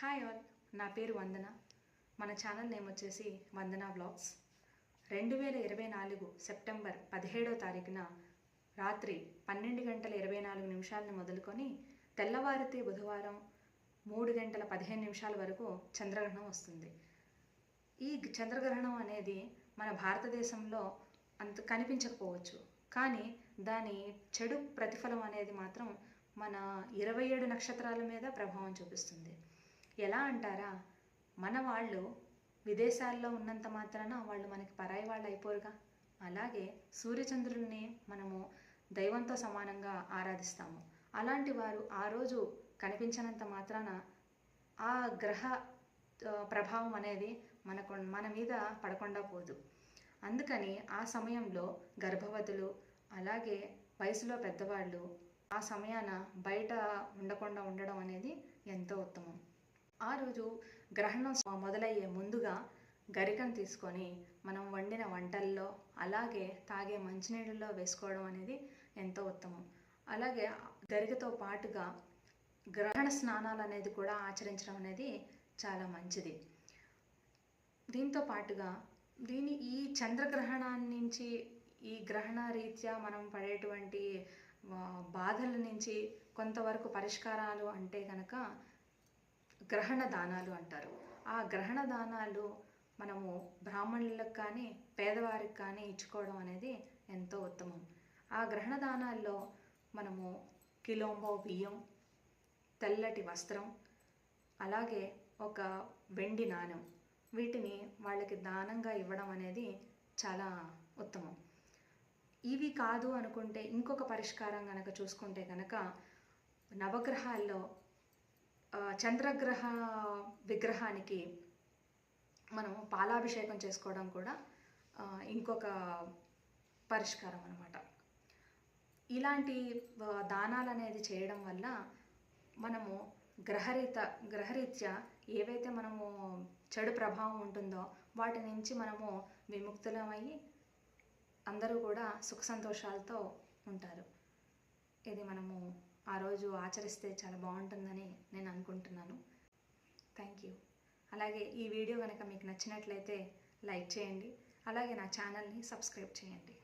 Hi all నా పేరు వందన. మన ఛానల్ నేమ్ వచ్చేసి వందన బ్లాగ్స్ రెండు వేల ఇరవై నాలుగు సెప్టెంబర్ పదిహేడో తారీఖున రాత్రి పన్నెండు గంటల ఇరవై నాలుగు నిమిషాలను మొదలుకొని తెల్లవారితే బుధవారం మూడు గంటల పదిహేను నిమిషాల వరకు చంద్రగ్రహణం వస్తుంది. ఈ చంద్రగ్రహణం అనేది మన భారతదేశంలో అంత కనిపించకపోవచ్చు. కానీ దాని చెడు ప్రతిఫలం అనేది మాత్రం మన ఇరవై ఏడు నక్షత్రాల మీద ప్రభావం చూపిస్తుంది. ఎలా అంటారా? మన వాళ్ళు విదేశాల్లో ఉన్నంత మాత్రాన వాళ్ళు మనకి పరాయి వాళ్ళు అయిపోరుగా. అలాగే సూర్యచంద్రుల్ని మనము దైవంతో సమానంగా ఆరాధిస్తాము. అలాంటి వారు ఆ రోజు కనిపించినంత మాత్రాన ఆ గ్రహ ప్రభావం అనేది మనకు మన మీద పడకుండా పోదు. అందుకని ఆ సమయంలో గర్భవతులు అలాగే వయసులో పెద్దవాళ్ళు ఆ సమయాన బయట ఉండకుండా ఉండడం అనేది ఎంతో ఉత్తమం. ఆ రోజు గ్రహణం మొదలయ్యే ముందుగా గరికను తీసుకొని మనం వండిన వంటల్లో అలాగే తాగే మంచినీళ్ళలో వేసుకోవడం అనేది ఎంతో ఉత్తమం. అలాగే గరికతో పాటుగా గ్రహణ స్నానాలు అనేది కూడా ఆచరించడం అనేది చాలా మంచిది. దీంతో పాటుగా దీని ఈ చంద్రగ్రహణాన్ని నుంచి ఈ గ్రహణ రీత్యా మనం పడేటువంటి బాధల నుంచి కొంతవరకు పరిష్కారాలు అంటే కనుక గ్రహణ దానాలు అంటారు. ఆ గ్రహణ దానాలు మనము బ్రాహ్మణులకు కానీ పేదవారికి కానీ ఇచ్చుకోవడం అనేది ఎంతో ఉత్తమం. ఆ గ్రహణ దానాల్లో మనము కిలోంబో బియ్యం తెల్లటి వస్త్రం అలాగే ఒక వెండి నాణెం వీటిని వాళ్ళకి దానంగా ఇవ్వడం అనేది చాలా ఉత్తమం. ఇవి కాదు అనుకుంటే ఇంకొక పరిష్కారం కనుక చూసుకుంటే కనుక నవగ్రహాల్లో చంద్రగ్రహ విగ్రహానికి మనం పాలాభిషేకం చేసుకోవడం కూడా ఇంకొక పరిష్కారం అనమాట ఇలాంటి దానాలు అనేది చేయడం వల్ల మనము గ్రహరీత గ్రహరీత్యా ఏవైతే మనము చెడు ప్రభావం ఉంటుందో వాటి నుంచి మనము విముక్తులమయ్యి అందరూ కూడా సుఖ సంతోషాలతో ఉంటారు. ఇది మనము ఆ రోజు ఆచరిస్తే చాలా బాగుంటుందని నేను అనుకుంటున్నాను. థ్యాంక్ యూ అలాగే ఈ వీడియో కనుక మీకు నచ్చినట్లయితే లైక్ చేయండి. అలాగే నా ఛానల్ని సబ్స్క్రైబ్ చేయండి.